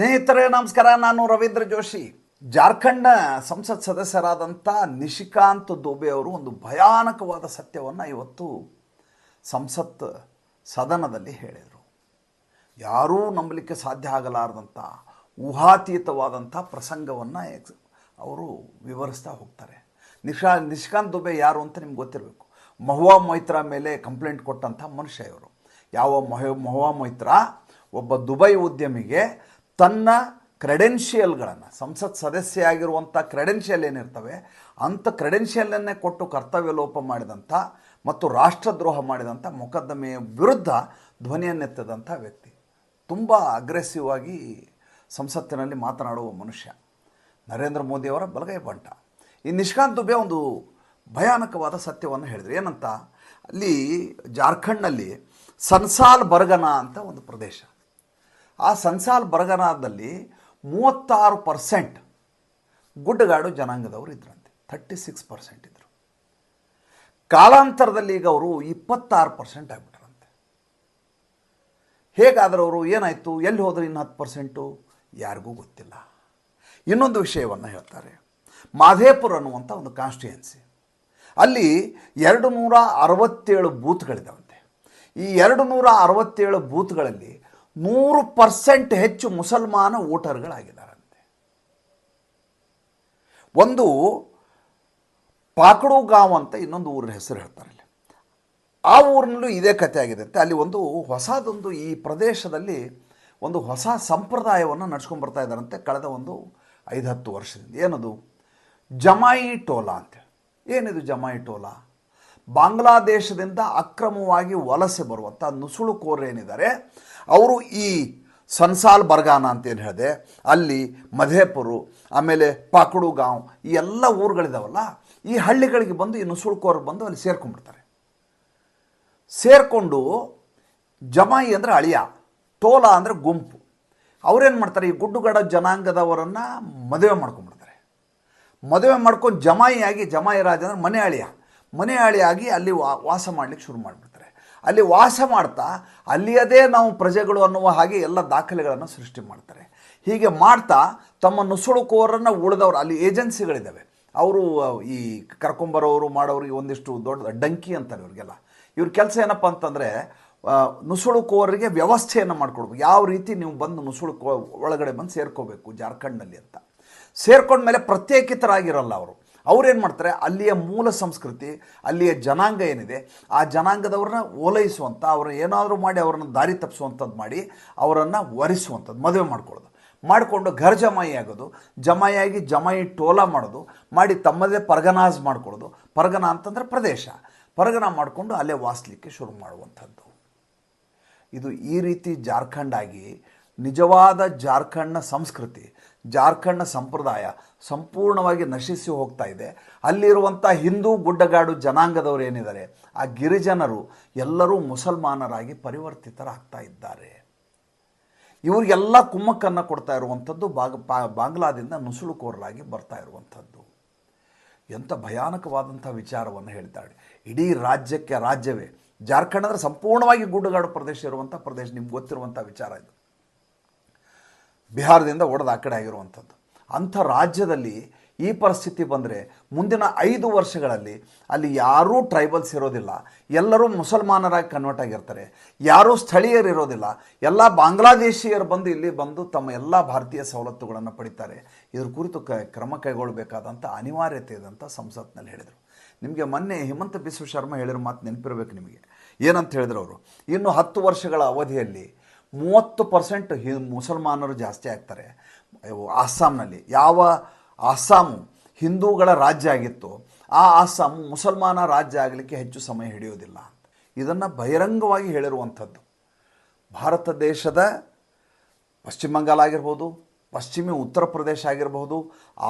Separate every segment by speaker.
Speaker 1: ಸ್ನೇಹಿತರೆ, ನಮಸ್ಕಾರ. ನಾನು ರವೀಂದ್ರ ಜೋಶಿ. ಜಾರ್ಖಂಡ್ನ ಸಂಸತ್ ಸದಸ್ಯರಾದಂಥ ನಿಶಿಕಾಂತ್ ದುಬೆ ಅವರು ಒಂದು ಭಯಾನಕವಾದ ಸತ್ಯವನ್ನು ಇವತ್ತು ಸಂಸತ್ ಸದನದಲ್ಲಿ ಹೇಳಿದರು. ಯಾರೂ ನಂಬಲಿಕ್ಕೆ ಸಾಧ್ಯ ಆಗಲಾರದಂಥ ಊಹಾತೀತವಾದಂಥ ಪ್ರಸಂಗವನ್ನು ಅವರು ವಿವರಿಸ್ತಾ ಹೋಗ್ತಾರೆ. ನಿಶಾ, ನಿಶಿಕಾಂತ್ ದುಬೆ ಯಾರು ಅಂತ ನಿಮ್ಗೆ ಗೊತ್ತಿರಬೇಕು. ಮಹುವಾ ಮೊಯ್ತ್ರ ಮೇಲೆ ಕಂಪ್ಲೇಂಟ್ ಕೊಟ್ಟಂಥ ಮನುಷ್ಯ ಇವರು. ಯಾವ ಮೊಹ ಮಹುವಾ ಮೊಯ್ತ್ರಾ ಒಬ್ಬ ದುಬೈ ಉದ್ಯಮಿಗೆ ತನ್ನ ಕ್ರೆಡೆನ್ಷಿಯಲ್ಗಳನ್ನು, ಸಂಸತ್ ಸದಸ್ಯ ಆಗಿರುವಂಥ ಕ್ರೆಡೆನ್ಷಿಯಲ್ ಏನಿರ್ತವೆ ಅಂಥ ಕ್ರೆಡೆನ್ಷಿಯಲನ್ನೇ ಕೊಟ್ಟು ಕರ್ತವ್ಯ ಲೋಪ ಮಾಡಿದಂಥ ಮತ್ತು ರಾಷ್ಟ್ರದ್ರೋಹ ಮಾಡಿದಂಥ ಮೊಕದ್ದಮೆಯ ವಿರುದ್ಧ ಧ್ವನಿಯನ್ನೆತ್ತದಂಥ ವ್ಯಕ್ತಿ. ತುಂಬ ಅಗ್ರೆಸಿವ್ ಆಗಿ ಸಂಸತ್ತಿನಲ್ಲಿ ಮಾತನಾಡುವ ಮನುಷ್ಯ. ನರೇಂದ್ರ ಮೋದಿಯವರ ಬಲಗೈ ಬಂಟ. ಈ ನಿಷ್ಕಾಂತ್ ದುಬೆ ಒಂದು ಭಯಾನಕವಾದ ಸತ್ಯವನ್ನು ಹೇಳಿದರು. ಏನಂತ? ಅಲ್ಲಿ ಜಾರ್ಖಂಡ್ನಲ್ಲಿ ಸನ್ಸಾಲ್ ಬರ್ಗನ ಅಂತ ಒಂದು ಪ್ರದೇಶ. ಆ ಸನ್ಸಾಲ್ ಬರ್ಗನಾದಲ್ಲಿ ಮೂವತ್ತಾರು ಪರ್ಸೆಂಟ್ ಗುಡ್ಡಗಾಡು ಜನಾಂಗದವರು ಇದ್ರಂತೆ. ಥರ್ಟಿ ಸಿಕ್ಸ್ ಪರ್ಸೆಂಟ್ ಇದ್ದರು ಕಾಲಾಂತರದಲ್ಲಿ ಈಗ ಅವರು ಇಪ್ಪತ್ತಾರು ಪರ್ಸೆಂಟ್ ಆಗಿಬಿಟ್ರಂತೆ. ಹೇಗಾದರೂ ಅವರು ಏನಾಯಿತು? ಎಲ್ಲಿ ಹೋದ್ರು ಇನ್ನು ಹತ್ತು ಪರ್ಸೆಂಟು? ಯಾರಿಗೂ ಗೊತ್ತಿಲ್ಲ. ಇನ್ನೊಂದು ವಿಷಯವನ್ನು ಹೇಳ್ತಾರೆ. ಮಾಧೇಪುರ ಅನ್ನುವಂಥ ಒಂದು ಕಾನ್ಸ್ಟಿಟ್ಯೂಯೆನ್ಸಿ ಅಲ್ಲಿ ಎರಡು ನೂರ ಅರವತ್ತೇಳು ಬೂತ್ಗಳಿದ್ದಾವಂತೆ ಈ ಎರಡು ನೂರ ಅರವತ್ತೇಳು ಬೂತ್ಗಳಲ್ಲಿ ನೂರು ಪರ್ಸೆಂಟ್ ಹೆಚ್ಚು ಮುಸಲ್ಮಾನ ವೋಟರ್ಗಳಾಗಿದ್ದಾರಂತೆ. ಒಂದು ಪಾಕಡು ಗಾಂವ್ ಅಂತ ಇನ್ನೊಂದು ಊರಿನ ಹೆಸರು ಹೇಳ್ತಾರೆ ಆ ಊರಿನಲ್ಲೂ ಇದೇ ಕಥೆ ಆಗಿದೆ ಅಲ್ಲಿ ಒಂದು ಹೊಸದೊಂದು ಈ ಪ್ರದೇಶದಲ್ಲಿ ಒಂದು ಹೊಸ ಸಂಪ್ರದಾಯವನ್ನು ನಡ್ಸ್ಕೊಂಡು ಬರ್ತಾ ಇದ್ದಾರಂತೆ ಕಳೆದ ಒಂದು ಐದು ಹತ್ತು ವರ್ಷದಿಂದ. ಏನದು? ಜಮಾಯಿ ಟೋಲಾ ಅಂತ ಏನಿದು ಜಮಾಯಿ ಟೋಲಾ? ಬಾಂಗ್ಲಾದೇಶದಿಂದ ಅಕ್ರಮವಾಗಿ ವಲಸೆ ಬರುವಂಥ ನುಸುಳುಕೋರೇನಿದ್ದಾರೆ ಏನಿದ್ದಾರೆ? ಅವರು ಈ ಸನ್ಸಾಲ್ ಬರ್ಗಾನ ಅಂತೇನು ಹೇಳಿದೆ, ಅಲ್ಲಿ ಮಧೇಪುರು, ಆಮೇಲೆ ಪಾಕುಡುಗಾಂವ್, ಈ ಎಲ್ಲ ಊರುಗಳಿದಾವಲ್ಲ, ಈ ಹಳ್ಳಿಗಳಿಗೆ ಬಂದು ಈ ನುಸುಳುಕೋರು ಬಂದು ಅಲ್ಲಿ ಸೇರ್ಕೊಂಡ್ಬಿಡ್ತಾರೆ. ಸೇರಿಕೊಂಡು ಜಮಾಯಿ ಅಂದರೆ ಅಳಿಯ, ತೋಲ ಅಂದರೆ ಗುಂಪು. ಅವ್ರೇನು ಮಾಡ್ತಾರೆ, ಈ ಗುಡ್ಡುಗಡ ಜನಾಂಗದವರನ್ನು ಮದುವೆ ಮಾಡ್ಕೊಂಡ್ಬಿಡ್ತಾರೆ. ಮದುವೆ ಮಾಡ್ಕೊಂಡು ಜಮಾಯಿಯಾಗಿ, ಜಮಾಯಿ ರಾಜ ಅಂದರೆ ಮನೆ ಅಳಿಯ. ಮನೆ ಅಳಿಯಾಗಿ ಅಲ್ಲಿ ವಾಸ ಮಾಡಲಿಕ್ಕೆ ಶುರು ಮಾಡಿಬಿಡ್ತಾರೆ. ಅಲ್ಲಿ ವಾಸ ಮಾಡ್ತಾ ಅಲ್ಲಿಯದೇ ನಾವು ಪ್ರಜೆಗಳು ಅನ್ನುವ ಹಾಗೆ ಎಲ್ಲ ದಾಖಲೆಗಳನ್ನು ಸೃಷ್ಟಿ ಮಾಡ್ತಾರೆ. ಹೀಗೆ ಮಾಡ್ತಾ ತಮ್ಮ ನುಸುಳುಕೋರನ್ನು ಉಳಿದವರು, ಅಲ್ಲಿ ಏಜೆನ್ಸಿಗಳಿದ್ದಾವೆ. ಅವರು, ಈ ಕರ್ಕೊಂಬರೋರು ಮಾಡೋರಿಗೆ ಒಂದಿಷ್ಟು ದೊಡ್ಡ ಡಂಕಿ ಅಂತಾರೆ ಇವ್ರಿಗೆಲ್ಲ. ಇವ್ರ ಕೆಲಸ ಏನಪ್ಪ ಅಂತಂದರೆ ನುಸುಳುಕೋರಿಗೆ ವ್ಯವಸ್ಥೆಯನ್ನು ಮಾಡಿಕೊಡ್ಬೇಕು. ಯಾವ ರೀತಿ ನೀವು ಬಂದು ನುಸುಳುಕೋ, ಒಳಗಡೆ ಬಂದು ಸೇರ್ಕೋಬೇಕು ಜಾರ್ಖಂಡ್ನಲ್ಲಿ ಅಂತ. ಸೇರ್ಕೊಂಡ ಮೇಲೆ ಪ್ರತ್ಯೇಕಿತರಾಗಿರಲ್ಲ ಅವರು. ಅವ್ರೇನು ಮಾಡ್ತಾರೆ? ಅಲ್ಲಿಯ ಮೂಲ ಸಂಸ್ಕೃತಿ, ಅಲ್ಲಿಯ ಜನಾಂಗ ಏನಿದೆ, ಆ ಜನಾಂಗದವ್ರನ್ನ ಓಲೈಸುವಂಥ ಅವ್ರನ್ನ ಏನಾದರೂ ಮಾಡಿ ಅವ್ರನ್ನ ದಾರಿ ತಪ್ಪಿಸುವಂಥದ್ದು ಮಾಡಿ ಅವರನ್ನು ಒರೆಸುವಂಥದ್ದು ಮದುವೆ ಮಾಡ್ಕೊಳ್ಳೋದು. ಮಾಡಿಕೊಂಡು ಘರ್ ಜಮಾಯಿ ಆಗೋದು, ಜಮಾಯಿಯಾಗಿ ಜಮಾಯಿ ಟೋಲ ಮಾಡೋದು, ಮಾಡಿ ತಮ್ಮದೇ ಪರ್ಗನಾಜ್ ಮಾಡ್ಕೊಳ್ಳೋದು. ಪರ್ಗನ ಅಂತಂದರೆ ಪ್ರದೇಶ. ಪರ್ಗನ ಮಾಡಿಕೊಂಡು ಅಲ್ಲೇ ವಾಸಲಿಕ್ಕೆ ಶುರು ಮಾಡುವಂಥದ್ದು. ಇದು ಈ ರೀತಿ ಜಾರ್ಖಂಡ್ ಆಗಿ ನಿಜವಾದ ಜಾರ್ಖಂಡ್ನ ಸಂಸ್ಕೃತಿ, ಜಾರ್ಖಂಡ್ನ ಸಂಪ್ರದಾಯ ಸಂಪೂರ್ಣವಾಗಿ ನಶಿಸಿ ಹೋಗ್ತಾ ಇದೆ. ಅಲ್ಲಿರುವಂಥ ಹಿಂದೂ ಗುಡ್ಡಗಾಡು ಜನಾಂಗದವರು ಏನಿದ್ದಾರೆ, ಆ ಗಿರಿಜನರು ಎಲ್ಲರೂ ಮುಸಲ್ಮಾನರಾಗಿ ಪರಿವರ್ತಿತರಾಗ್ತಾ ಇದ್ದಾರೆ. ಇವರಿಗೆಲ್ಲ ಕುಮ್ಮಕ್ಕನ್ನು ಕೊಡ್ತಾ ಇರುವಂಥದ್ದು ಬಾಗ್ ಬಾಂಗ್ಲಾದಿಂದ ನುಸುಳುಕೋರರಾಗಿ ಬರ್ತಾ ಇರುವಂಥದ್ದು. ಎಂಥ ಭಯಾನಕವಾದಂಥ ವಿಚಾರವನ್ನು ಹೇಳ್ತಾಳೆ. ಇಡೀ ರಾಜ್ಯಕ್ಕೆ ರಾಜ್ಯವೇ. ಜಾರ್ಖಂಡ್ ಅಂದರೆ ಸಂಪೂರ್ಣವಾಗಿ ಗುಡ್ಡಗಾಡು ಪ್ರದೇಶ ಇರುವಂಥ ಪ್ರದೇಶ, ನಿಮ್ಗೆ ಗೊತ್ತಿರುವಂಥ ವಿಚಾರ ಇದು. ಬಿಹಾರದಿಂದ ಒಡೆದು ಆ ಕಡೆ ಆಗಿರುವಂಥದ್ದು. ಅಂಥ ರಾಜ್ಯದಲ್ಲಿ ಈ ಪರಿಸ್ಥಿತಿ ಬಂದರೆ ಮುಂದಿನ ಐದು ವರ್ಷಗಳಲ್ಲಿ ಅಲ್ಲಿ ಯಾರೂ ಟ್ರೈಬಲ್ಸ್ ಇರೋದಿಲ್ಲ. ಎಲ್ಲರೂ ಮುಸಲ್ಮಾನರಾಗಿ ಕನ್ವರ್ಟ್ ಆಗಿರ್ತಾರೆ. ಯಾರೂ ಸ್ಥಳೀಯರು ಇರೋದಿಲ್ಲ. ಎಲ್ಲ ಬಾಂಗ್ಲಾದೇಶಿಯರು ಬಂದು ಇಲ್ಲಿ ಬಂದು ತಮ್ಮ ಎಲ್ಲ ಭಾರತೀಯ ಸವಲತ್ತುಗಳನ್ನು ಪಡಿತಾರೆ. ಇದ್ರ ಕುರಿತು ಕ್ರಮ ಕೈಗೊಳ್ಳಬೇಕಾದಂಥ ಅನಿವಾರ್ಯತೆ ಇದೆ ಅಂತ ಸಂಸತ್ನಲ್ಲಿ ಹೇಳಿದರು. ನಿಮಗೆ ಮೊನ್ನೆ ಹಿಮಂತ ಬಿಸ್ವ ಶರ್ಮಾ ಹೇಳಿರೋ ಮಾತು ನೆನಪಿರಬೇಕು ನಿಮಗೆ. ಏನಂತ ಹೇಳಿದ್ರು ಅವರು? ಇನ್ನು ಹತ್ತು ವರ್ಷಗಳ ಅವಧಿಯಲ್ಲಿ ಮೂವತ್ತು ಪರ್ಸೆಂಟ್ ಹಿ, ಮುಸಲ್ಮಾನರು ಜಾಸ್ತಿ ಆಗ್ತಾರೆ. ಅಸ್ಸಾಂನಲ್ಲಿ. ಯಾವ ಅಸ್ಸಾಮು ಹಿಂದೂಗಳ ರಾಜ್ಯ ಆಗಿತ್ತು, ಆ ಅಸ್ಸಾಂ ಮುಸಲ್ಮಾನ ರಾಜ್ಯ ಆಗಲಿಕ್ಕೆ ಹೆಚ್ಚು ಸಮಯ ಹಿಡಿಯೋದಿಲ್ಲ ಇದನ್ನು ಬಹಿರಂಗವಾಗಿ ಹೇಳಿರುವಂಥದ್ದು. ಭಾರತ ದೇಶದ ಪಶ್ಚಿಮ ಬಂಗಾಳ ಆಗಿರ್ಬೋದು, ಪಶ್ಚಿಮಿ ಉತ್ತರ ಪ್ರದೇಶ ಆಗಿರಬಹುದು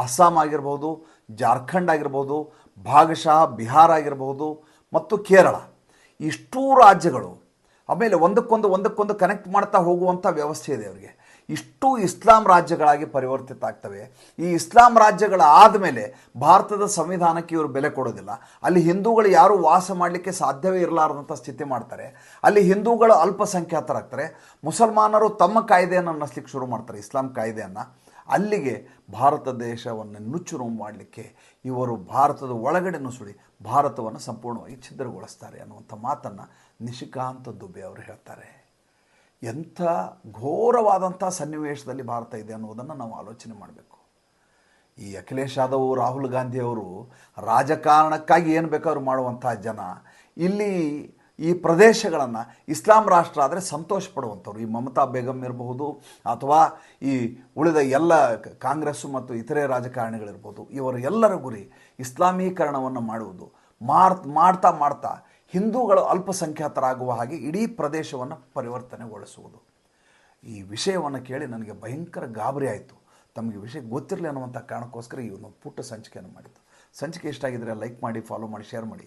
Speaker 1: ಅಸ್ಸಾಂ ಆಗಿರ್ಬೋದು, ಜಾರ್ಖಂಡ್ ಆಗಿರ್ಬೋದು, ಭಾಗಶಃ ಬಿಹಾರ ಆಗಿರಬಹುದು ಮತ್ತು ಕೇರಳ. ಇಷ್ಟೂ ರಾಜ್ಯಗಳು ಆಮೇಲೆ ಒಂದಕ್ಕೊಂದು ಒಂದಕ್ಕೊಂದು ಕನೆಕ್ಟ್ ಮಾಡ್ತಾ ಹೋಗುವಂಥ ವ್ಯವಸ್ಥೆ ಇದೆ ಅವರಿಗೆ. ಇಷ್ಟು ಇಸ್ಲಾಂ ರಾಜ್ಯಗಳಾಗಿ ಪರಿವರ್ತಿತ ಆಗ್ತವೆ. ಈ ಇಸ್ಲಾಂ ರಾಜ್ಯಗಳ ಆದಮೇಲೆ ಭಾರತದ ಸಂವಿಧಾನಕ್ಕೆ ಇವರು ಬೆಲೆ ಕೊಡೋದಿಲ್ಲ. ಅಲ್ಲಿ ಹಿಂದೂಗಳು ಯಾರು ವಾಸ ಮಾಡಲಿಕ್ಕೆ ಸಾಧ್ಯವೇ ಇರಲಾರದಂಥ ಸ್ಥಿತಿ ಮಾಡ್ತಾರೆ. ಅಲ್ಲಿ ಹಿಂದೂಗಳು ಅಲ್ಪಸಂಖ್ಯಾತರಾಗ್ತಾರೆ. ಮುಸಲ್ಮಾನರು ತಮ್ಮ ಕಾಯ್ದೆಯನ್ನು ಅನ್ನಿಸ್ಲಿಕ್ಕೆ ಶುರು ಮಾಡ್ತಾರೆ, ಇಸ್ಲಾಂ ಕಾಯ್ದೆಯನ್ನು. ಅಲ್ಲಿಗೆ ಭಾರತ ದೇಶವನ್ನು ನುಚ್ಚುರು ಮಾಡಲಿಕ್ಕೆ ಇವರು ಭಾರತದ ಒಳಗಡೆ ನುಸುಳಿ ಭಾರತವನ್ನು ಸಂಪೂರ್ಣವಾಗಿ ಛಿದ್ರಗೊಳಿಸ್ತಾರೆ ಅನ್ನುವಂಥ ಮಾತನ್ನು ನಿಶಿಕಾಂತ ದುಬೆ ಅವರು ಹೇಳ್ತಾರೆ. ಎಂಥ ಘೋರವಾದಂಥ ಸನ್ನಿವೇಶದಲ್ಲಿ ಭಾರತ ಇದೆ ಅನ್ನೋದನ್ನು ನಾವು ಆಲೋಚನೆ ಮಾಡಬೇಕು. ಈ ಅಖಿಲೇಶ್ ಯಾದವ್, ರಾಹುಲ್ ಗಾಂಧಿಯವರು ರಾಜಕಾರಣಕ್ಕಾಗಿ ಏನು ಬೇಕಾದ್ರೂ ಮಾಡುವಂಥ ಜನ, ಇಲ್ಲಿ ಈ ಪ್ರದೇಶಗಳನ್ನು ಇಸ್ಲಾಂ ರಾಷ್ಟ್ರ ಆದರೆ ಸಂತೋಷ ಪಡುವಂಥವ್ರು ಈ ಮಮತಾ ಬೇಗಂ ಇರಬಹುದು ಅಥವಾ ಈ ಉಳಿದ ಎಲ್ಲ ಕಾಂಗ್ರೆಸ್ಸು ಮತ್ತು ಇತರೆ ರಾಜಕಾರಣಿಗಳಿರ್ಬೋದು ಇವರು ಎಲ್ಲರ ಗುರಿ ಇಸ್ಲಾಮೀಕರಣವನ್ನು ಮಾಡುವುದು. ಮಾರ್ ಮಾಡ್ತಾ ಮಾಡ್ತಾ ಹಿಂದೂಗಳು ಅಲ್ಪಸಂಖ್ಯಾತರಾಗುವ ಹಾಗೆ ಇಡೀ ಪ್ರದೇಶವನ್ನು ಪರಿವರ್ತನೆಗೊಳಿಸುವುದು. ಈ ವಿಷಯವನ್ನು ಕೇಳಿ ನನಗೆ ಭಯಂಕರ ಗಾಬರಿ ಆಯಿತು. ತಮಗೆ ವಿಷಯ ಗೊತ್ತಿರಲಿ ಅನ್ನುವಂಥ ಕಾರಣಕ್ಕೋಸ್ಕರ ಈ ಒಂದು ಪುಟ್ಟ ಸಂಚಿಕೆಯನ್ನು ಮಾಡಿದ್ದು. ಸಂಚಿಕೆ ಇಷ್ಟ ಆಗಿದ್ದರೆ ಲೈಕ್ ಮಾಡಿ, ಫಾಲೋ ಮಾಡಿ, ಶೇರ್ ಮಾಡಿ.